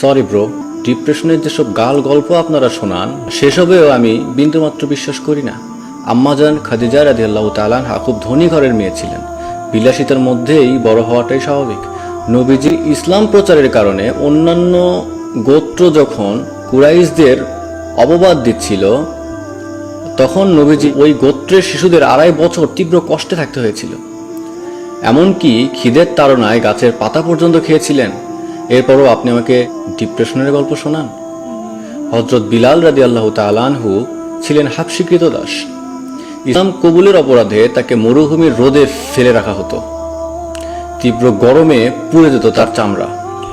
Sorry bro ডিপ্রেশনের যেসব গাল গল্প আপনারা শোনান, সেসবেও আমি বিন্দুমাত্র বিশ্বাস করি না। আম্মাজান খাদিজা রাদি আল্লাহ তালানহা খুব ধনী ঘরের মেয়ে ছিলেন। বিলাসিতার মধ্যেই বড় হওয়াটাই স্বাভাবিক। নবীজি ইসলাম প্রচারের কারণে অন্যান্য গোত্র যখন কুরাইশদের অববাদ দিচ্ছিল, তখন নবীজি ওই গোত্রের শিশুদের আড়াই বছর তীব্র কষ্টে থাকতে হয়েছিল। এমনকি খিদের তাড়নায় গাছের পাতা পর্যন্ত খেয়েছিলেন। এরপরও আপনি আমাকে ডিপ্রেশনের গল্প শোনান? হজরত বিলাল রাদি আল্লাহ তালানহু ছিলেন হাফস্বীকৃত দাস। ইসলাম কবুলের অপরাধে তাকে মরুভূমির রোদে ফেলে রাখা হতো। তীব্র গরমে পুড়ে যেত তার চামড়া,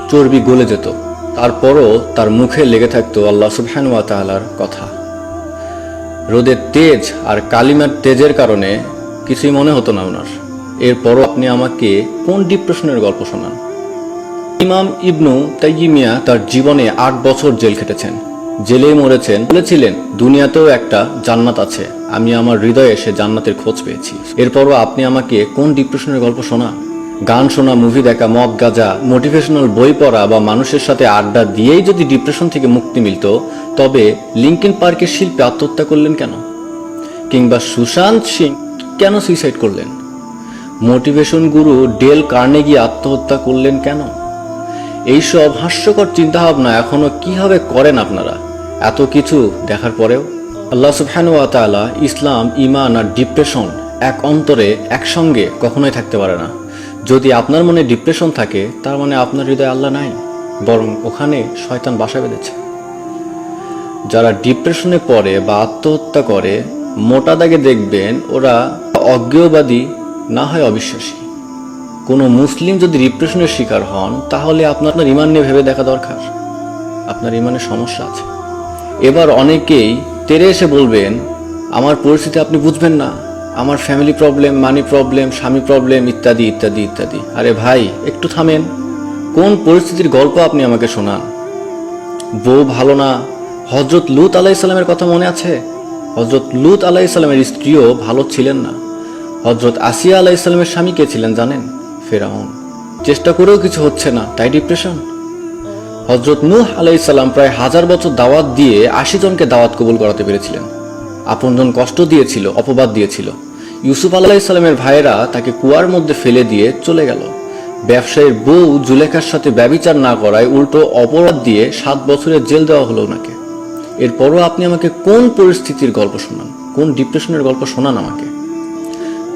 চর্বি গলে যেত। তারপরও তার মুখে লেগে থাকতো আল্লাহ সুবহানুয়া তাআলার কথা। রোদের তেজ আর কালিমার তেজের কারণে কিছুই মনে হতো না ওনার। এরপরও আপনি আমাকে কোন ডিপ্রেশনের গল্প শোনান? ইমাম ইবনু তাইমিয়া তার জীবনে আট বছর জেল খেটেছেন। জেলেই মরেছেন। বলেছিলেন, দুনিয়াতেও একটা জান্নাত আছে। আমি আমার হৃদয়ে সে জান্নাতের খোঁজ পেয়েছি। এরপরও আপনি আমাকে কোন ডিপ্রেশনের গল্প শোনা গান শোনা, মুভি দেখা, মদ গাজা, মোটিভেশনাল বই পড়া বা মানুষের সাথে আড্ডা দিয়েই যদি ডিপ্রেশন থেকে মুক্তি মিলত, তবে লিঙ্কিন পার্কের শিল্পে আত্মহত্যা করলেন কেন? কিংবা সুশান্ত সিং কেন সুইসাইড করলেন? মোটিভেশন গুরু ডেল কার্নেগি আত্মহত্যা করলেন কেন? এইসব হাস্যকর চিন্তাভাবনা এখনও কীভাবে করেন আপনারা? এত কিছু দেখার পরেও? আল্লাহ ওয়া ইসলাম ইমান আর ডিপ্রেশন এক অন্তরে একসঙ্গে কখনোই থাকতে পারে না। যদি আপনার মনে ডিপ্রেশন থাকে, তার মানে আপনার হৃদয়ে আল্লাহ নাই, বরং ওখানে শয়তান বাসা বেঁধেছে। যারা ডিপ্রেশনে পড়ে বা আত্মহত্যা করে, মোটা দাগে দেখবেন ওরা অজ্ঞেয়বাদী, না হয় অবিশ্বাসী। কোনো মুসলিম যদি রিপ্রেশনের শিকার হন, তাহলে আপনার আপনার ইমান নিয়ে ভেবে দেখা দরকার। আপনার ইমানের সমস্যা আছে। এবার অনেকেই তেরে এসে বলবেন, আমার পরিস্থিতি আপনি বুঝবেন না। আমার ফ্যামিলি প্রবলেম মানি প্রবলেম স্বামী প্রবলেম ইত্যাদি ইত্যাদি ইত্যাদি। আরে ভাই, একটু থামেন। কোন পরিস্থিতির গল্প আপনি আমাকে শোনান? বউ ভালো না। হজরত লুত আলাইসাল্লামের কথা মনে আছে? হজরত লুত আলাইসাল্লামের স্ত্রীও ভালো ছিলেন না। হজরত আসিয়া আলাইসাল্লামের স্বামী কে ছিলেন জানেন? ফেরাউন। চেষ্টা করেও কিছু হচ্ছে না, তাই ডিপ্রেশন হজরত নূহ আলাইসাল্লাম প্রায় হাজার বছর দাওয়াত দিয়ে আশি জনকে দাওয়াত কবুল করাতে পেরেছিলেন। আপনজন কষ্ট দিয়েছিল, অপবাদ দিয়েছিল। ইউসুফ আলাইসাল্লামের ভাইয়েরা তাকে কুয়ার মধ্যে ফেলে দিয়ে চলে গেল। ব্যবসায়ীর বউ জুলেখার সাথে ব্যবিচার না করায় উল্টো অপরাধ দিয়ে সাত বছরের জেল দেওয়া হলো ওনাকে। এরপরও আপনি আমাকে কোন পরিস্থিতির গল্প শোনান? কোন ডিপ্রেশনের গল্প শোনান আমাকে?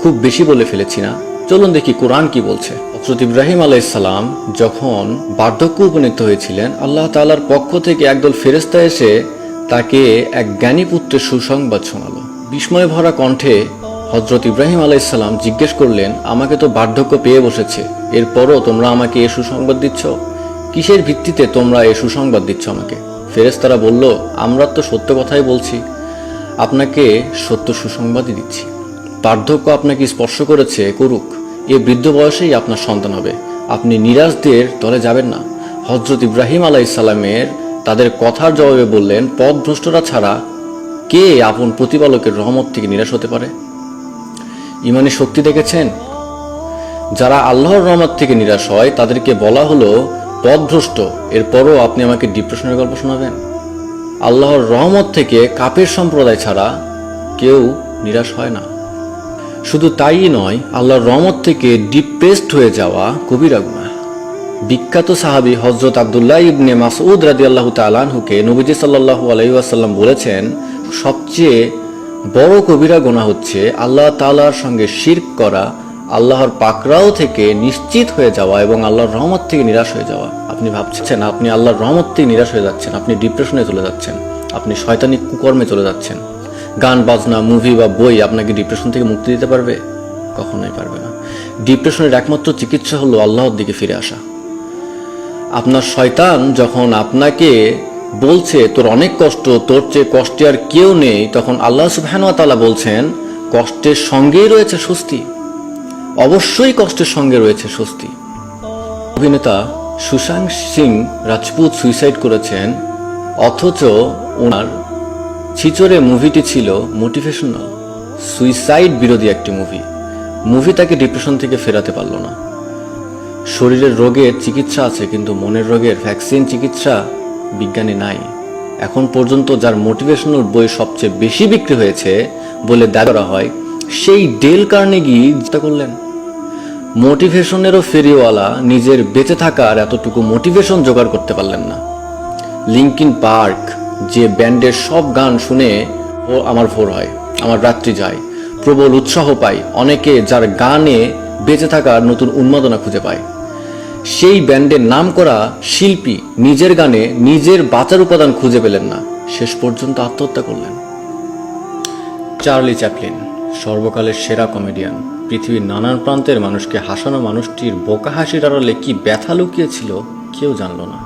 খুব বেশি বলে ফেলেছি না। চলুন দেখি কোরআন কি বলছে। হজরত ইব্রাহিম আলাইসালাম যখন বার্ধক্য উপনীত হয়েছিলেন, আল্লাহ তালার পক্ষ থেকে একদল ফেরেস্তা এসে তাকে এক জ্ঞানী পুত্রের সুসংবাদ শোনালো। বিস্ময় ভরা কণ্ঠে হজরত ইব্রাহিম আলাইসাল্লাম জিজ্ঞেস করলেন, আমাকে তো বার্ধক্য পেয়ে বসেছে, এরপরও তোমরা আমাকে এ সুসংবাদ দিচ্ছ? কিসের ভিত্তিতে তোমরা এ সুসংবাদ দিচ্ছ আমাকে? ফেরেস্তারা বলল, আমরা তো সত্য কথাই বলছি, আপনাকে সত্য সুসংবাদই দিচ্ছি। বার্ধক্য আপনাকে স্পর্শ করেছে, করুক। এ বৃদ্ধ বয়সেই আপনার সন্তান হবে। আপনি নিরাশদের দলে যাবেন না। হজরত ইব্রাহিম আলাইসাল্লামের তাদের কথার জবাবে বললেন, পথভ্রষ্টরা ছাড়া কে আপন প্রতিপালকের রহমত থেকে নিরাশ হতে পারে? ইমানের শক্তি দেখেছেন? যারা আল্লাহর রহমত থেকে নিরাশ হয়, তাদেরকে বলা হলো, পথভ্রষ্ট, এরপরও আপনি আমাকে ডিপ্রেশনের গল্প শোনাবেন। আল্লাহর রহমত থেকে কাপের সম্প্রদায় ছাড়া কেউ নিরাশ হয় না। শুধু তাই নয়, আল্লাহর রহমত থেকে ডিপ্রেসড হয়ে যাওয়া কবিরা গুনাহ বিখ্যাত সাহাবী হজরত আবদুল্লাহ ইবনে মাসউদ রাদি আল্লাহ তালানহুকে নবীজি সাল্লাহু আলাইসাল্লাম বলেছেন, সবচেয়ে বড় কবিরা গোনা হচ্ছে আল্লাহ তালার সঙ্গে শির্ক করা, আল্লাহর পাকরাও থেকে নিশ্চিত হয়ে যাওয়া এবং আল্লাহর রহমত থেকে নিরাশ হয়ে যাওয়া। আপনি ভাবছেন, আপনি আল্লাহর রহমত থেকে নিরাশ হয়ে যাচ্ছেন, আপনি ডিপ্রেশনে চলে যাচ্ছেন, আপনি শয়তানিক কুকর্মে চলে যাচ্ছেন। গান, বাজনা মুভি বা বই আপনাকে ডিপ্রেশন থেকে মুক্তি দিতে পারবে, কখনোই পারবে না। ডিপ্রেশনের একমাত্র চিকিৎসা হলো আল্লাহর দিকে ফিরে আসা। আপনার শয়তান যখন আপনাকে বলছে, তোর অনেক কষ্ট, তোর চেয়ে কষ্টে আর কেউ নেই, তখন আল্লাহ সুবহানুয়া তাআলা বলছেন, কষ্টের সঙ্গেই রয়েছে স্বস্তি। অবশ্যই কষ্টের সঙ্গে রয়েছে স্বস্তি। অভিনেতা সুশান্ত সিং রাজপুত সুইসাইড করেছেন, অথচ ওনার ছিচরে মুভিটি ছিল মোটিভেশনাল, সুইসাইড বিরোধী একটি মুভি। মুভি তাকে ডিপ্রেশন থেকে ফেরাতে পারল না। শরীরের রোগের চিকিৎসা আছে, কিন্তু মনের রোগের ভ্যাকসিন চিকিৎসা বিজ্ঞানী নাই। এখন পর্যন্ত যার মোটিভেশনাল বই সবচেয়ে বেশি বিক্রি হয়েছে বলে দাবি করা হয়, সেই ডেল কার্নেগি যেটা করলেন। মোটিভেশনেরও ফেরিওয়ালা নিজের বেঁচে থাকার এতটুকু মোটিভেশন জোগাড় করতে পারলেন না। লিঙ্কিন পার্ক যে ব্যান্ডের সব গান শুনে ও আমার ভোর হয়, আমার রাত্রি যায়। প্রবল উৎসাহ পাই, অনেকে যার গানে বেঁচে থাকার নতুন উন্মাদনা খুঁজে পায়। সেই ব্যান্ডের নাম করা শিল্পী নিজের গানে নিজের বাঁচার উপাদান খুঁজে পেলেন না, শেষ পর্যন্ত আত্মহত্যা করলেন। চার্লি চ্যাপলিন, সর্বকালের সেরা কমেডিয়ান, পৃথিবীর নানান প্রান্তের মানুষকে হাসানো মানুষটির বোকা হাসির আড়ালে কি ব্যথা লুকিয়েছিল কেউ জানল না।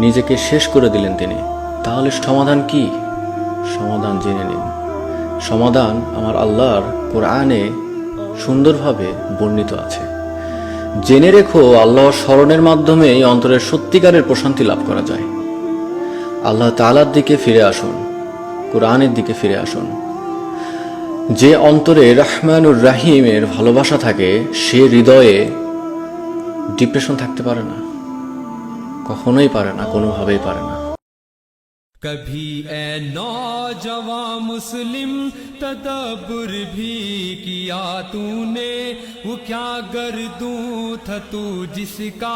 নিজেকে শেষ করে দিলেন তিনি। তাহলে সমাধান কি? সমাধান জেনে নিন। সমাধান আমার আল্লাহর কোরআনে সুন্দরভাবে বর্ণিত আছে। জেনে রেখো, আল্লাহর স্মরণের মাধ্যমেই অন্তরের সত্যিকারের প্রশান্তি লাভ করা যায়। আল্লাহ তালার দিকে ফিরে আসুন, কোরআনের দিকে ফিরে আসুন। যে অন্তরে রহমানুর রাহিমের ভালোবাসা থাকে, সে হৃদয়ে ডিপ্রেশন থাকতে পারে না। কখনোই পারে না, কোনোভাবেই পারে না। कभी ए नौजवान मुस्लिम तदबुर भी किया तूने वो क्या गर्दू था तू जिसका